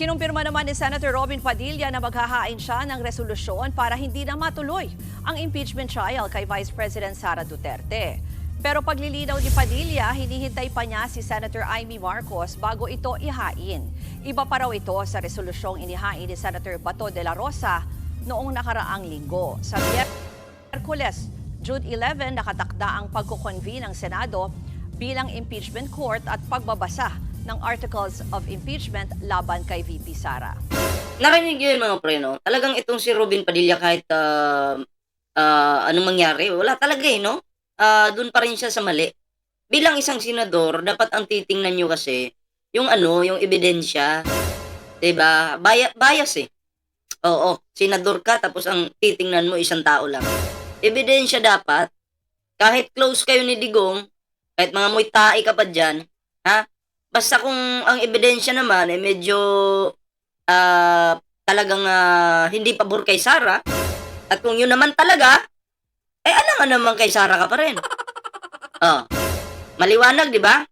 Kinumpirma naman ni Senator Robin Padilla na maghahain siya ng resolusyon para hindi na matuloy ang impeachment trial kay Vice President Sara Duterte. Pero paglilinaw ni Padilla, hinihintay pa niya si Senator Amy Marcos bago ito ihain. Iba pa raw ito sa resolusyong inihain ni Senator Bato de la Rosa noong nakaraang linggo. Sa Miyerkules, June 11, nakatakda ang pagkukonvene ng Senado bilang impeachment court at pagbabasa ng Articles of Impeachment laban kay VP Sara. Narinig yun mga pre, no? Talagang itong si Robin Padilla kahit ah, ah, anong mangyari, wala talaga eh, no? Ah, doon pa rin siya sa mali. Bilang isang senador, dapat ang titingnan nyo kasi yung ano, yung ebidensya. 'Di ba? Baya, bias eh. Oo, senador ka tapos ang titingnan mo isang tao lang. Ebidensya dapat. Kahit close kayo ni Digong, kahit mga muy tae ka pa dyan, ha? Basta kung ang ebidensya naman ay medyo ah talagang ah, hindi pabor kay Sara at kung yun naman talaga eh ano nga naman kay Sara ka pa rin. Oh. Maliwanag, 'di ba?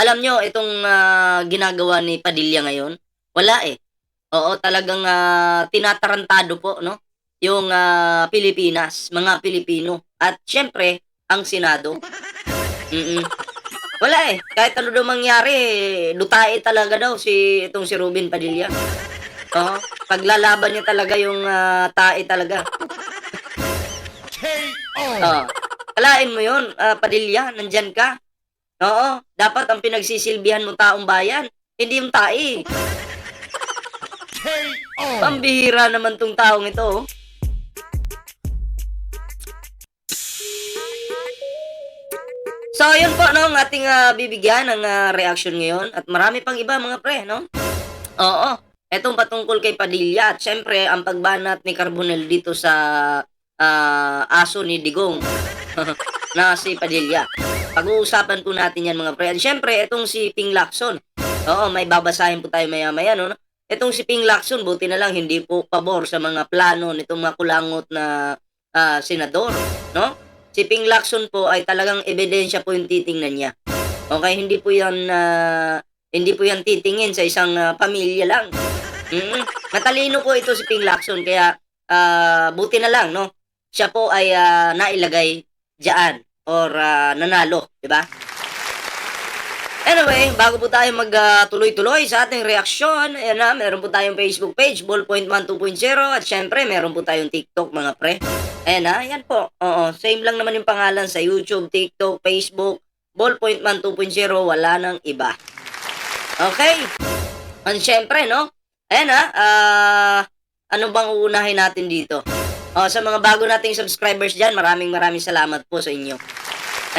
Alam nyo, itong ah, ginagawa ni Padilla ngayon, wala eh. Oo, talagang ah, tinatarantado po, no? Yung ah, Pilipinas, mga Pilipino. At syempre, ang Senado. Mm Wala eh. Kahit ano daw mangyari, lutae talaga daw si itong si Ruben Padilla. Oo. Paglalaban niya talaga yung ah, tae talaga. Oo. Kalain mo yun, ah, Padilla, nandyan ka. Oo. Dapat ang pinagsisilbihan mo taong bayan, hindi yung tae. Pambihira naman tong taong ito. oh. Yun po, no, ang ating ah, bibigyan ng ah, reaction ngayon. At marami pang iba, mga pre, no? Oo. Etong patungkol kay Padilla. At syempre, ang pagbanat ni Carbonel dito sa ah, aso ni Digong na si Padilla. Pag-uusapan po natin yan, mga pre. At syempre, etong si Ping Lacson. Oo, may babasahin po tayo maya-maya, no? Etong si Ping Lacson, buti na lang hindi po pabor sa mga plano nitong mga kulangot na ah, senador, no? Si Ping Lacson po ay talagang ebidensya po yung titingnan niya. Okay, hindi po yan ah, hindi po yan titingin sa isang ah, pamilya lang. Mm, matalino po ito si Ping Lacson kaya ah, buti na lang no. Siya po ay ah, nailagay diyan or ah, nanalo, di ba? Anyway, bago po tayo magtuloy-tuloy sa ating reaksyon, ayan na, meron po tayong Facebook page, Ballpoint1 2.0, at syempre, meron po tayong TikTok, mga pre. Ayan na, yan po. Oo, same lang naman yung pangalan sa YouTube, TikTok, Facebook, Ballpoint1 2.0, wala nang iba. Okay. At syempre, no? Ayan na, ah, ano bang uunahin natin dito? Oh, sa mga bago nating subscribers dyan, maraming maraming salamat po sa inyo.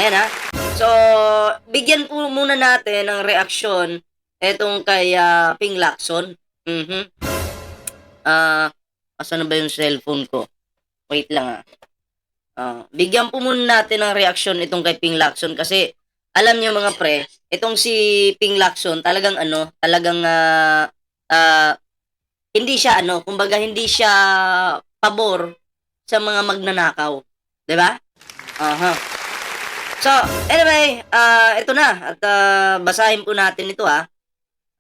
Ayan ha. So, bigyan po muna natin ng reaksyon etong kay ah, Ping Lacson. Mhm. Ah, asan na ba yung cellphone ko? Wait lang ah. Ah, bigyan po muna natin ng reaksyon itong kay Ping Lacson kasi alam niyo mga pre, itong si Ping Lacson talagang ano, talagang ah, ah, hindi siya ano, kumbaga hindi siya pabor sa mga magnanakaw. 'Di ba? Aha. So, anyway, ah ito na. At ah, basahin po natin ito ha.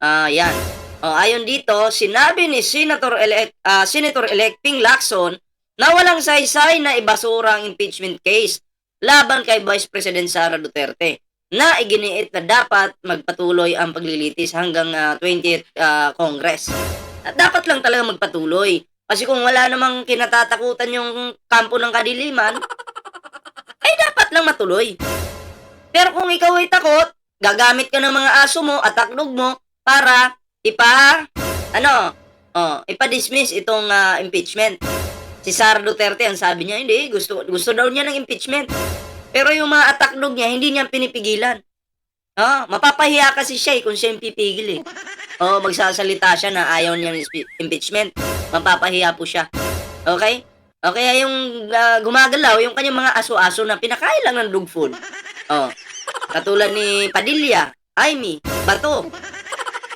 Ah, yan. Oh, ayon dito, sinabi ni Senator elect ah, Senator elect Ping Lacson na walang saysay na ibasura ang impeachment case laban kay Vice President Sara Duterte na iginiit na dapat magpatuloy ang paglilitis hanggang ah, 20th ah, Congress. At dapat lang talaga magpatuloy. Kasi kung wala namang kinatatakutan yung kampo ng kadiliman, ay dapat lang matuloy. Pero kung ikaw ay takot, gagamit ka ng mga aso mo at takdog mo para ipa, ano, oh, ipa-dismiss itong ah, impeachment. Si Sara Duterte, ang sabi niya, hindi, gusto, gusto daw niya ng impeachment. Pero yung mga atakdog niya, hindi niya pinipigilan. Oh, mapapahiya kasi siya eh, kung siya yung pipigil eh. Oh, magsasalita siya na ayaw niya ng impeachment. Mapapahiya po siya. Okay? O kaya yung ah, gumagalaw, yung kanyang mga aso-aso na pinakain lang ng dog food. Oh. Katulad ni Padilla, Aimee, Bato.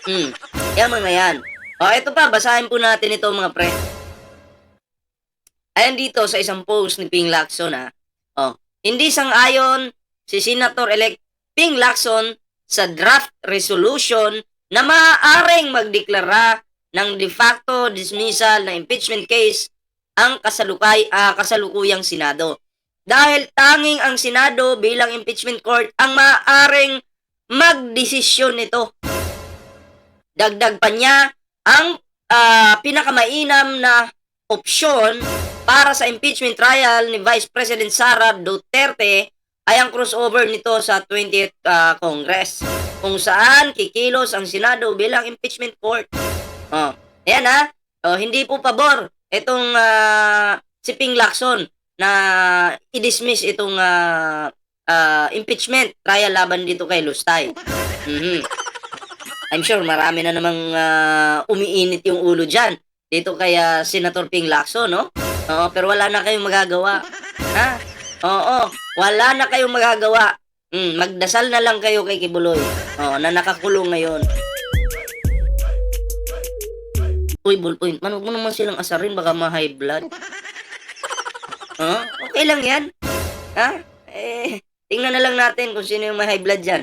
Hmm. Yan mga yan. O, ito pa, basahin po natin ito mga pre. Ayan dito sa isang post ni Ping Lacson ha. Oh, hindi sang-ayon si Senator-elect Ping Lacson sa draft resolution na maaaring magdeklara ng de facto dismissal na impeachment case ang kasalukay ah, kasalukuyang Senado. Dahil tanging ang Senado bilang impeachment court ang maaaring magdesisyon nito. Dagdag pa niya ang ah, pinakamainam na opsyon para sa impeachment trial ni Vice President Sara Duterte ay ang crossover nito sa 20th ah, Congress kung saan kikilos ang Senado bilang impeachment court. Oh, ayan ha. Oh, hindi po pabor itong ah, si Ping Lacson na i-dismiss itong ah, ah, impeachment trial laban dito kay Lustay. Mhm. I'm sure marami na namang ah, umiinit yung ulo dyan dito kay ah, Senator Ping Lacson, no? Oo, pero wala na kayong magagawa. Ha? Oo, wala na kayong magagawa. Mm, magdasal na lang kayo kay Kibuloy. Oo, na nakakulong ngayon. Uy, ballpoint, man, huwag mo naman silang asarin, baka ma-high blood. Oo, okay lang yan. Ha? Eh, tingnan na lang natin kung sino yung may high blood dyan.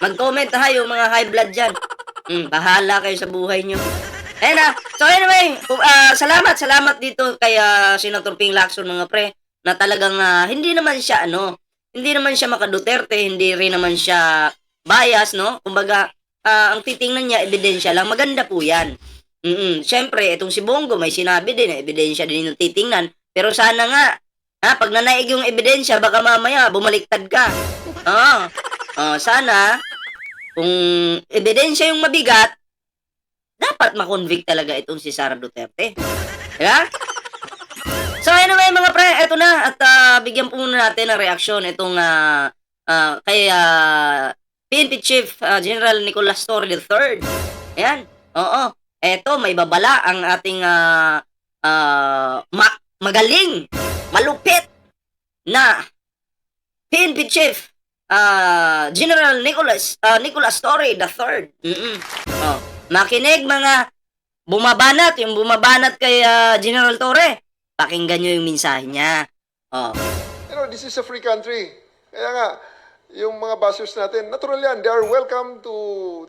Mag-comment yung mga high blood dyan. Hmm, bahala kayo sa buhay nyo. Ayan na. So anyway, ah, salamat, salamat dito kay ah, Senator Ping Lacson mga pre na talagang ah, hindi naman siya ano, hindi naman siya maka-Duterte, hindi rin naman siya bias, no? Kumbaga, ah, ang titingnan niya, ebidensya lang. Maganda po yan. Mm Siyempre, itong si Bongo, may sinabi din, ebidensya din yung titingnan. Pero sana nga, ha, pag nanaig yung ebidensya, baka mamaya, bumaliktad ka. Oo. Oh, sana, kung ebidensya yung mabigat, dapat makonvict talaga itong si Sara Duterte. Diba? So anyway mga pre, eto na at ah, bigyan po muna natin ng reaksyon itong ah, ah, kay ah, PNP Chief ah, General Nicolas Torre III. Ayan. Oo. Eto, may babala ang ating ah, ah, ma- magaling, malupit na PNP Chief ah, General Nicolas ah, Nicolas Torre III. Mm-mm. Oh, makinig mga bumabanat, yung bumabanat kay ah, General Torre. Pakinggan nyo yung mensahe niya. Oh. You know, this is a free country. Kaya nga, yung mga bashers natin, natural yan. They are welcome to,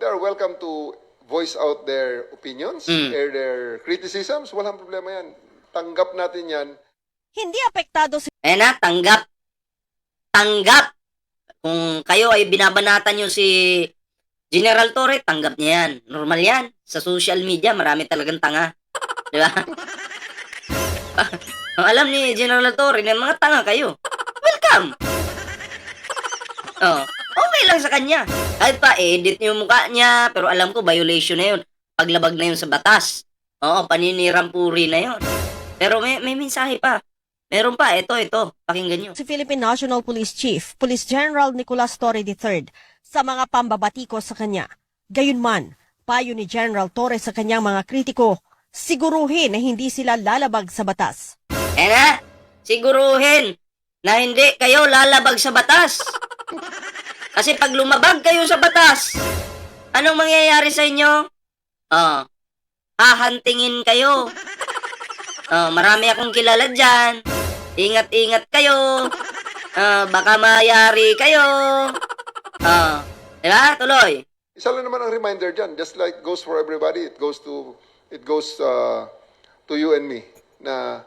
they are welcome to voice out their opinions, Mm. air their criticisms. Walang problema yan. Tanggap natin yan. Hindi apektado si Ayan na, tanggap. Tanggap. Kung kayo ay binabanatan nyo si General Torre, tanggap niya yan. Normal yan. Sa social media, marami talagang tanga. Di ba? Alam ni General Torre na mga tanga kayo. Welcome! Oh, okay lang sa kanya. Kahit pa, edit niyo yung mukha niya, pero alam ko, violation na yun. Paglabag na yun sa batas. Oo, paninirampuri na yun. Pero may, may mensahe pa. Meron pa, ito, ito. Pakinggan nyo. si Philippine National Police Chief, Police General Nicolas Torre III sa mga pambabatiko sa kanya. Gayunman, payo ni General Torre sa kanyang mga kritiko, siguruhin na hindi sila lalabag sa batas. Eh na, siguruhin na hindi kayo lalabag sa batas. Kasi pag lumabag kayo sa batas, anong mangyayari sa inyo? Oh, hahantingin kayo. Oh, marami akong kilala dyan. Ingat-ingat kayo. Ah, baka mayari kayo. Oh, di ba? Tuloy. Isa lang naman ang reminder dyan. Just like goes for everybody, it goes to, it goes uh, to you and me. Na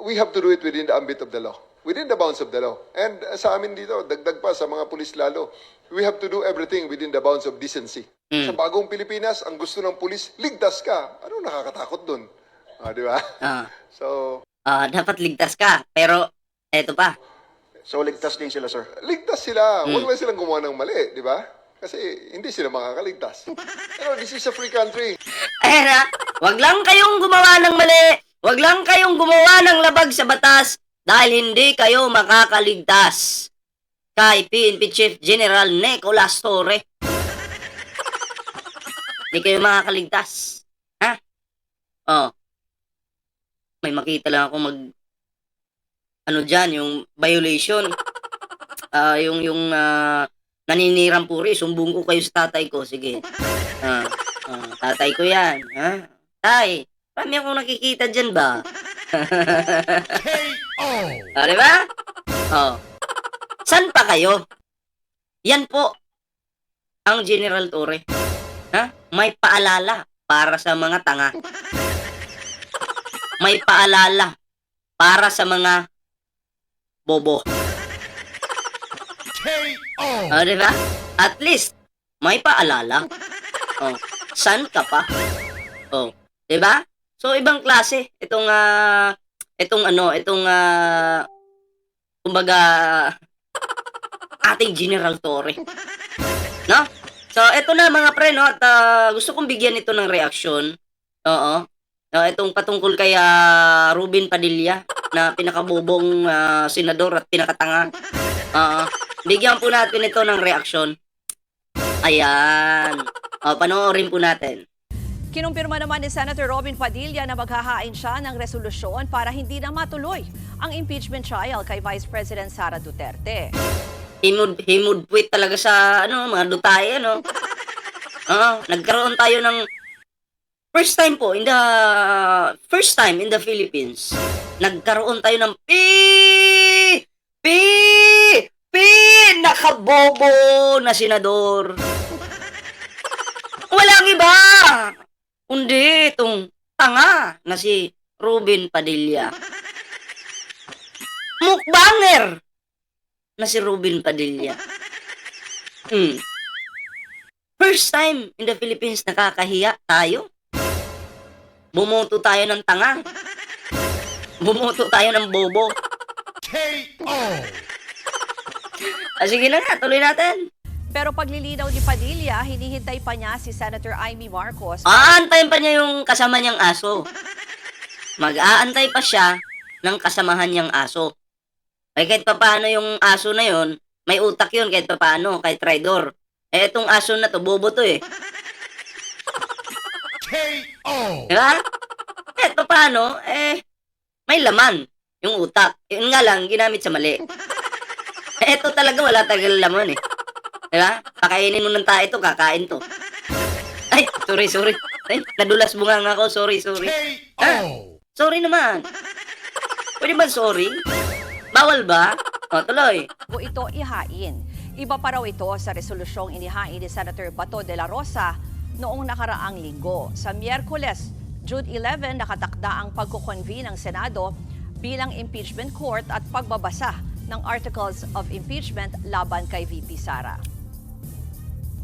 we have to do it within the ambit of the law. Within the bounds of the law. And uh, sa amin dito, dagdag pa sa mga pulis lalo, we have to do everything within the bounds of decency. Sa bagong Pilipinas, ang gusto ng pulis, ligtas ka. Ano nakakatakot dun? Ah, di ba? Ah, So, ah, dapat ligtas ka. Pero, eto pa. So, ligtas din sila, sir. ligtas sila. Huwag lang silang gumawa ng mali, di ba? Kasi hindi sila makakaligtas. Pero this is a free country. Ayan na, wag lang kayong gumawa ng mali. Wag lang kayong gumawa ng labag sa batas dahil hindi kayo makakaligtas. Kay PNP Chief General Nicolas Torre. Hindi kayo makakaligtas. Ha? Oh. May makita lang ako mag ano dyan, yung violation. Ah, yung yung ah, naninirang puri, sumbong ko kayo sa tatay ko. Sige. Ah, ah, tatay ko yan. Ha? Tay, marami akong nakikita dyan ba? Ah, di ba? Oh. San pa kayo? Yan po ang General Torre. Ha? may paalala para sa mga tanga. May paalala para sa mga bobo. O, di ba? At least, may paalala. Oh, san ka pa? Oh, di ba? So, ibang klase. Itong, ah, itong ano, itong, ah, kumbaga, ating General Torre. No? So, eto na mga pre, no? At ah, gusto kong bigyan ito ng reaksyon. Oo. Uh, itong patungkol kay ah, Ruben Padilla na pinakabubong ah, senador at pinakatanga. Oo. bigyan po natin ito ng reaksyon. Ayan. O, panoorin po natin. Kinumpirma naman ni Senator Robin Padilla na maghahain siya ng resolusyon para hindi na matuloy ang impeachment trial kay Vice President Sara Duterte. himud himudpwit talaga sa ano mga dutay ano. Oo, nagkaroon tayo ng first time po in the first time in the Philippines. Nagkaroon tayo ng pi pi pi nakabobo na senador. Walang iba. Kundi itong tanga na si Ruben Padilla. Mukbanger na si Ruben Padilla. Hmm. First time in the Philippines nakakahiya tayo. Bumoto tayo ng tanga. Bumoto tayo ng bobo. Ah, sige na nga, tuloy natin. Pero paglilinaw ni Padilla, hinihintay pa niya si Senator Amy Marcos Aantayin pa niya yung kasama niyang aso. Mag-aantay pa siya ng kasamahan niyang aso. Ay kahit pa paano yung aso na yon, may utak yun kahit pa paano, kahit traidor. Eh itong aso na to, bobo to eh. Diba? Kahit pa paano, eh, may laman yung utak. Yun nga lang, ginamit sa mali. Eh, ito talaga wala tagal laman eh. Diba? Pakainin mo ng tayo ito, kakain to. Ay, sorry, sorry. Ay, nadulas bunga nga ako. Sorry, sorry. Ah, sorry naman. Pwede ba sorry? Bawal ba? O, tuloy. o ito ihain. Iba pa raw ito sa resolusyong inihain ni Senator Bato de la Rosa noong nakaraang linggo. Sa Miyerkules, June 11, nakatakda ang pagkukonvene ng Senado bilang impeachment court at pagbabasa ng Articles of Impeachment laban kay VP Sara.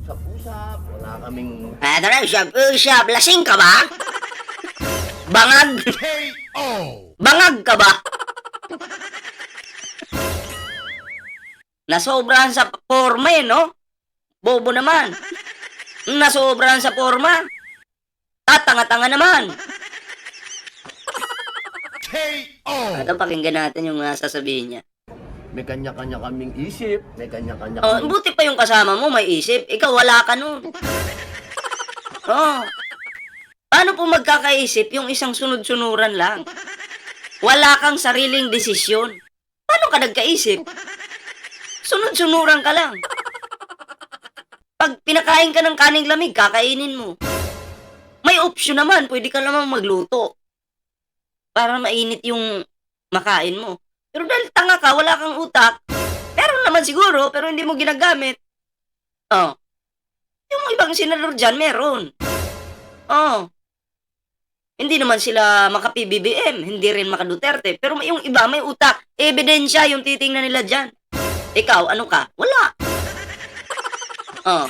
Usap-usap, wala kaming Ah, tara, usap, usap. Lasing ka ba? Bangag? Bangag ka ba? Nasobrahan sa forma eh, no? Bobo naman. Nasobrahan sa forma. Tatanga-tanga naman. Ito, pakinggan natin yung uh, sasabihin niya. may kanya-kanya kaming isip, may kanya-kanya Oh, kaming buti pa yung kasama mo, may isip. Ikaw, wala ka nun. Oh. Paano po magkakaisip yung isang sunod-sunuran lang? Wala kang sariling desisyon. Paano ka nagkaisip? Sunod-sunuran ka lang. Pag pinakain ka ng kaning lamig, kakainin mo. Option naman, pwede ka naman magluto. Para mainit yung makain mo. Pero dahil tanga ka, wala kang utak, meron naman siguro, pero hindi mo ginagamit. Oh. Yung ibang senador dyan, meron. Oh. Hindi naman sila maka-PBBM, hindi rin maka-Duterte, pero yung iba may utak, ebidensya yung titingnan nila dyan. Ikaw, ano ka? Wala. Oh.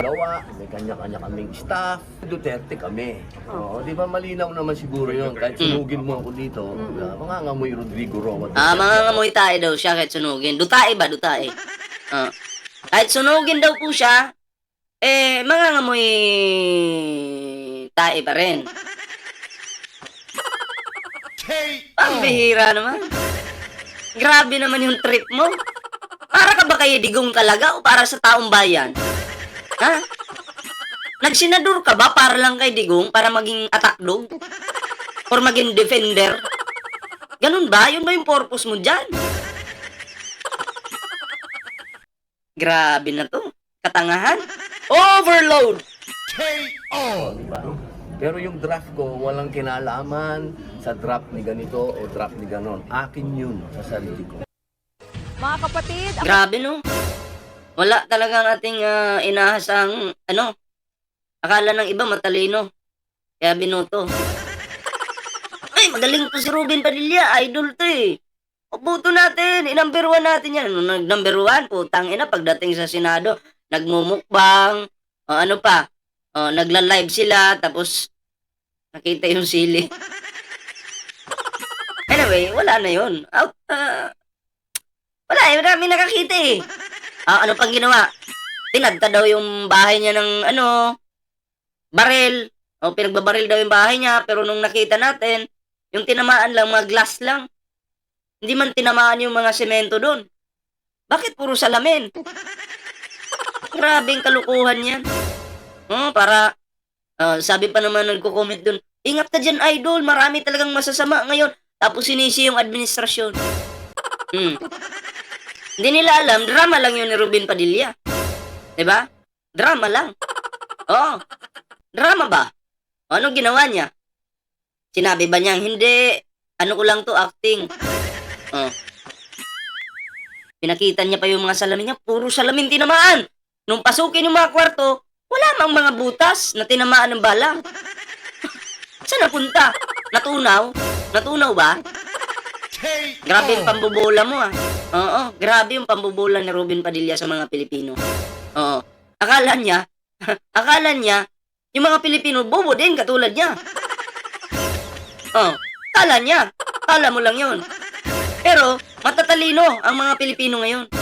Gawa, may kanya-kanya kaming staff. Duterte kami. Oo, di ba malinaw naman siguro yun. Kahit sunugin mo ako dito, uh, mangangamoy Rodrigo Roa. Ah, mga ngamoy tayo daw siya kahit sunugin. Dutae ba? Dutae. Ah. Kahit sunugin daw po siya, eh, mga ngamoy tae pa rin. Pambihira naman. Grabe naman yung trip mo. Para ka ba kay digong talaga o para sa taong bayan? Ha? Nagsenador ka ba para lang kay digong para maging attack dog? Or maging defender? Ganun ba? Yun ba yung purpose mo dyan? Grabe na to. Katangahan. Overload! ba? Pero yung draft ko, walang kinalaman sa draft ni ganito o draft ni ganon. Akin yun sa sarili ko. Mga kapatid, ang Grabe no. Wala talagang ating ah, inaasang ano Akala ng iba matalino. Kaya binoto. Ay, magaling to si Ruben Padilla. Idol to eh. Boto natin. I-number one natin yan. Nung nag-number one, putang ina, pagdating sa Senado, nagmumukbang, o ano pa, o, nagla-live sila, tapos nakita yung sili. anyway, wala na yun. Out, ah, wala eh, marami nakakita eh. Ah, ano pang ginawa? Tinadta daw yung bahay niya ng ano, barel. O pinagbabaril daw yung bahay niya, pero nung nakita natin, yung tinamaan lang, mga glass lang. Hindi man tinamaan yung mga semento doon. Bakit puro salamin? Grabing kalukuhan yan. Oh, para, ah, sabi pa naman nagko-comment doon, ingat ka dyan, idol, marami talagang masasama ngayon. Tapos sinisi yung administrasyon. Hmm. Hindi nila alam, drama lang yun ni Ruben Padilla. 'Di ba? Drama lang. Oo. Drama ba? O, Anong ginawa niya? Sinabi ba niyang hindi? Ano ko lang to, acting. Oh. Pinakita niya pa yung mga salamin niya, puro salamin tinamaan. Nung pasukin yung mga kwarto, wala mang mga butas na tinamaan ng bala. Saan napunta? Natunaw? Natunaw ba? Grabe yung pambubola mo ah. Oo, grabe yung pambubola ni Robin Padilla sa mga Pilipino. Oo. Akala niya, akala niya, yung mga Pilipino, bobo din katulad niya. Oh, akala niya. Akala mo lang yun. Pero, matatalino ang mga Pilipino ngayon.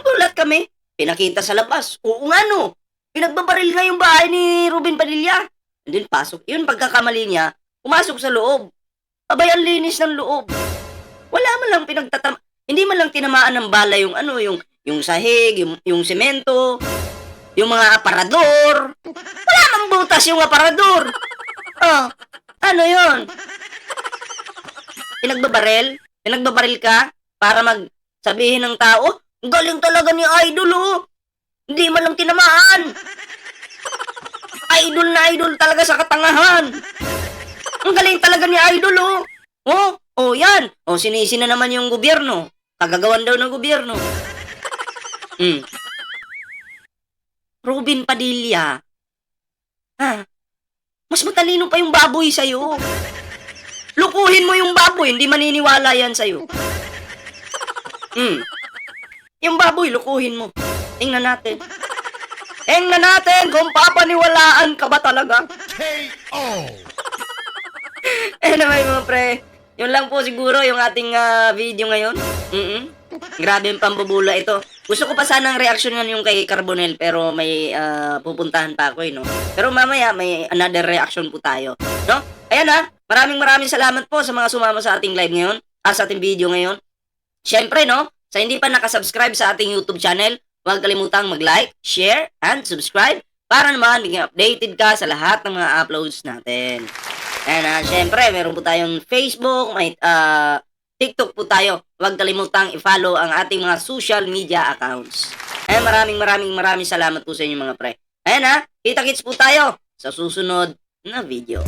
Gulat kami. Pinakita sa labas. Oo nga no. Pinagbabaril nga yung bahay ni Ruben Padilla. And then pasok. Yun pagkakamali niya, pumasok sa loob. Abay, ang linis ng loob. Wala man lang pinagtatam... Hindi man lang tinamaan ng bala yung ano, yung, yung sahig, yung, yung semento, yung mga aparador. Wala mang butas yung aparador. Oh, ano yon? Pinagbabaril? Pinagbabaril ka para mag sabihin ng tao, "Ang galing talaga ni Idol oh. Hindi man lang tinamaan. Idol na idol talaga sa katangahan. Ang galing talaga ni Idol oh. Oh, oh yan. Oh, sinisi na naman yung gobyerno. Kagagawan daw ng gobyerno. Hmm. Robin Padilla. Ha? Mas matalino pa yung baboy sa'yo. Lukuhin mo yung baboy, hindi maniniwala yan sa'yo. Hmm. Yung baboy, lukuhin mo. Tingnan natin. Tingnan natin kung papaniwalaan ka ba talaga. Anyway, mga pre, yun lang po siguro yung ating ah, video ngayon. mm Grabe yung pambubula ito. Gusto ko pa sanang reaksyonan yung kay Carbonel pero may ah, pupuntahan pa ako eh, no? Pero mamaya may another reaction po tayo, no? Ayan ha, maraming maraming salamat po sa mga sumama sa ating live ngayon, ah, sa ating video ngayon. Siyempre, no? Sa hindi pa nakasubscribe sa ating YouTube channel, huwag kalimutang mag-like, share, and subscribe para naman maging updated ka sa lahat ng mga uploads natin. And uh, syempre, meron po tayong Facebook, may ah, TikTok po tayo. Huwag kalimutang i-follow ang ating mga social media accounts. Ayan, maraming maraming maraming salamat po sa inyo mga pre. Ayan ha, kita-kits po tayo sa susunod na video.